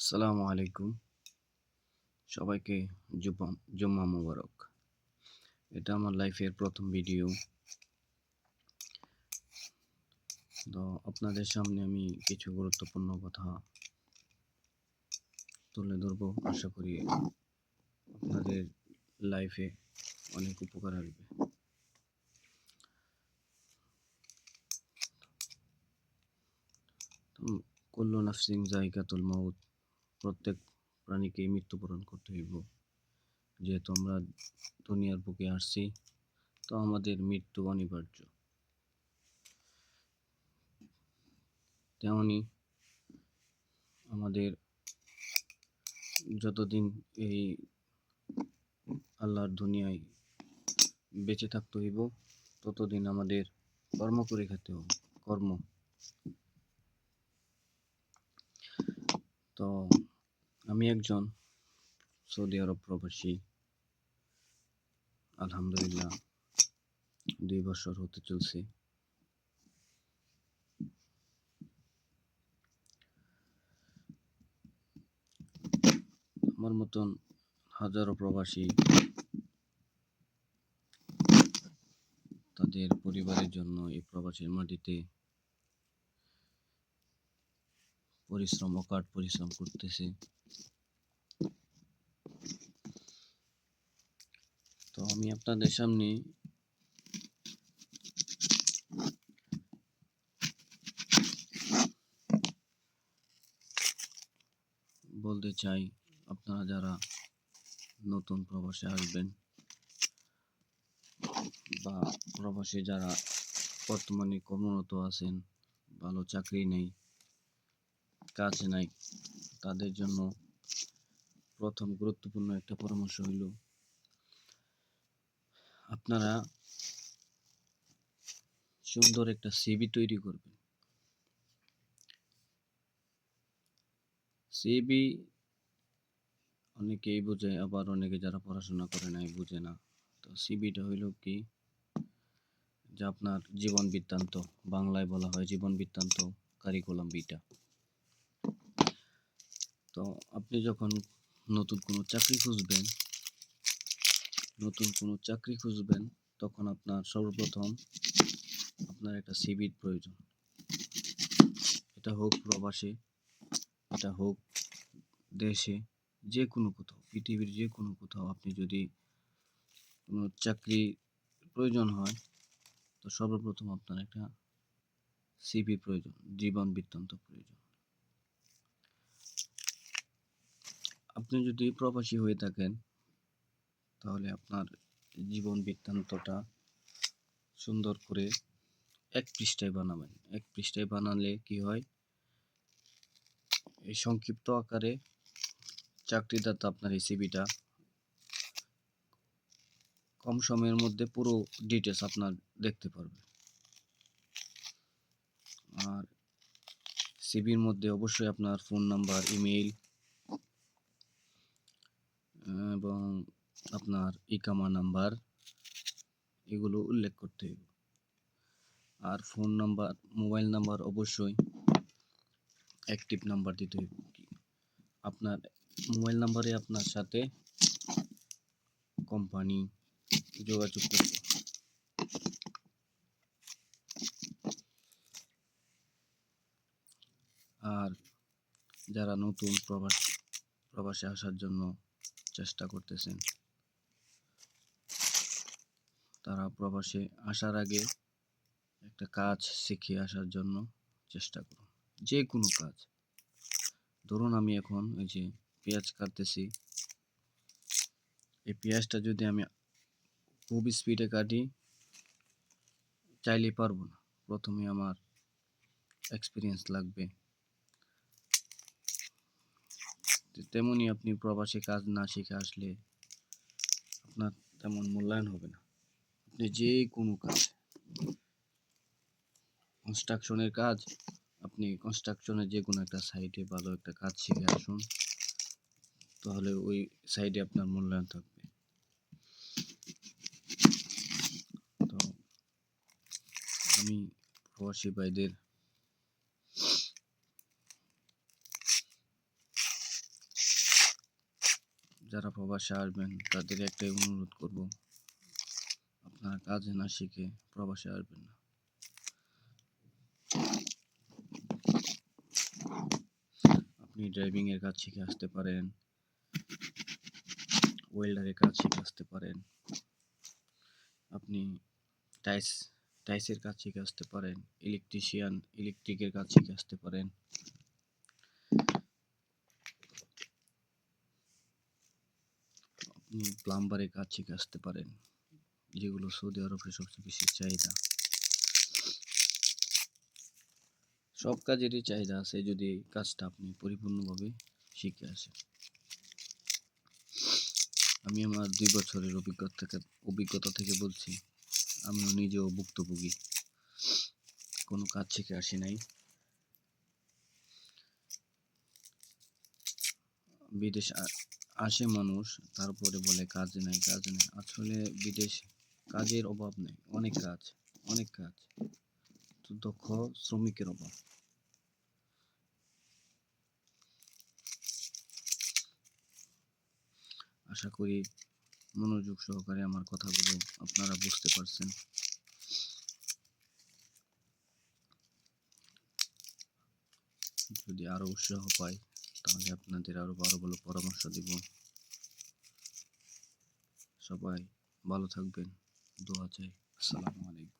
আসসালামু আলাইকুম। সবাইকে জুম্মা মুবারক। এটা আমার লাইফের প্রথম ভিডিও। তো আপনাদের সামনে আমি কিছু গুরুত্বপূর্ণ কথা তুলে ধরবো। আশা করি আপনাদের লাইফে অনেক উপকার আসবে। কুল্লু নাফসিং জায়গাতুল মাউত প্রত্যেক প্রাণীকেই মৃত্যুবরণ করতে হইব। যেহেতু আমরা দুনিয়ার বুকে আসছি, তো আমাদের মৃত্যু অনিবার্য। তেমনি আমাদের যতদিন এই আল্লাহর দুনিয়ায় বেঁচে থাকতে হইব, ততদিন আমাদের কর্ম করে খেতে হবে, কর্ম। তো আমি একজন সৌদি আরব প্রবাসী। আলহামদুলিল্লাহ, দুই বছর হতে চলছে। আমার মতন হাজারো প্রবাসী তাদের পরিবারের জন্য এই প্রবাসীর মাটিতে পরিশ্রম অকাট পরিশ্রম করতেছে। তো আমি আপনাদের সামনে বলতে চাই, আপনারা যারা নতুন প্রবাসে আসবেন বা প্রবাসে যারা বর্তমানে কর্মরত আছেন, ভালো চাকরি নেই কাজ নাই, তাদের জন্য প্রথম গুরুত্বপূর্ণ একটা পরামর্শ হইল, আপনারা সুন্দর একটা সিভি তৈরি করবেন। সিভি অনেকেই বোঝে, আবার অনেকে যারা পড়াশোনা করে নাই বুঝে না। তো সিবিটা হইল কি, যে আপনার জীবন বৃত্তান্ত, বাংলায় বলা হয় জীবন বৃত্তান্ত কারিকুলাম বিটা তো আপনি যখন নতুন কোনো চাকরি খুঁজবেন, নতুন কোনো চাকরি খুঁজবেন, তখন আপনার সর্বপ্রথম আপনার একটা সিভির প্রয়োজন। এটা হোক প্রবাসে, এটা হোক দেশে, যে কোনো কোথাও, পৃথিবীর যে কোনো কোথাও আপনি যদি কোনো চাকরি প্রয়োজন হয়, তো সর্বপ্রথম আপনার একটা সিভি প্রয়োজন, জীবন বৃত্তান্ত প্রয়োজন। আপনি যদি প্রবাসী হয়ে থাকেন, তাহলে আপনার জীবন বৃত্তান্তটা সুন্দর করে এক পৃষ্ঠায় বানাবেন। এক পৃষ্ঠায় বানালে কি হয়? এই সংক্ষিপ্ত আকারে চাকরিদাতা আপনার সিবিটা কম সময়ের মধ্যে পুরো ডিটেলস আপনার দেখতে পারবে। আর সিবির মধ্যে অবশ্যই আপনার ফোন নাম্বার ইমেইল এবং আপনার ইকামা নাম্বার এগুলো উল্লেখ করতে হবে। আর ফোন নাম্বার, মোবাইল নাম্বার অবশ্যই অ্যাক্টিভ নাম্বার দিতে হবে। আপনার মোবাইল নাম্বারে আপনার সাথে কোম্পানি যোগাযোগ করবে। আর যারা নতুন প্রবাস, প্রবাসে আসার জন্য চেষ্টা করতেছেন। তারা প্রবাসে আসার আগে একটা কাজ শিখে আসার জন্য চেষ্টা করুন। যে কোনো কাজ। ধরুন আমি এখন এই যে পেঁয়াজ কাটতেছি। এই পেঁয়াজটা যদি আমি খুব স্পিডে কাটি চাইলে পারব না। প্রথমে আমার এক্সপিরিয়েন্স লাগবে। তেমনই আপনি প্রবাসী কাজ না শিখে আসলে আপনার তেমন মূল্যায়ন হবে না। আপনি যে কোনো কাজ কনস্ট্রাকশনের কাজ, আপনি কনস্ট্রাকশনের যে কোনো একটা সাইডে ভালো একটা কাজ শিখে আসুন, তাহলে ওই সাইডে আপনার মূল্যায়ন থাকবে। তো আমি প্রবাসী ভাইদের যারা প্রবাসে আসবেন তাদের একটাই অনুরোধ করব, আপনারা কাজে না শিখে প্রবাসে আসবেন না। আপনি ড্রাইভিং এর কাজ শিখে আসতে পারেন ওয়েল্ডারের কাজ শিখে আসতে পারেন, আপনি টাইস টাইসের কাজ শিখে আসতে পারেন ইলেকট্রিশিয়ান ইলেকট্রিকের কাজ শিখে আসতে পারেন। প্লাম্বারের কাজ শিখে আসতে পারেন, যেগুলো সৌদি আরবে সবচেয়ে বেশি চাহিদা। সব কাজেরই চাহিদা আছে যদি কাজটা আপনি পরিপূর্ণভাবে শিখে আসেন। আমি আমার দুই বছরের অভিজ্ঞতা থেকে অভিজ্ঞতা থেকে বলছি, আমিও নিজেও ভুক্তভোগী। কোনো কাজ শিখে আসি নাই। বিদেশ আসে মানুষ, তারপরে বলে কাজ নাই, কাজ নেই। আসলে বিদেশ কাজের অভাব নেই, অনেক কাজ অনেক কাজ। দক্ষ শ্রমিকের অভাব। আশা করি মনোযোগ সহকারে আমার কথাগুলো আপনারা বুঝতে পারছেন। যদি আরও উৎসাহ পাই তাহলে আপনাদের আরও ভালো ভালো পরামর্শ দিব। সবাই ভালো থাকবেন। দোয়া চাই। আসসালামু আলাইকুম।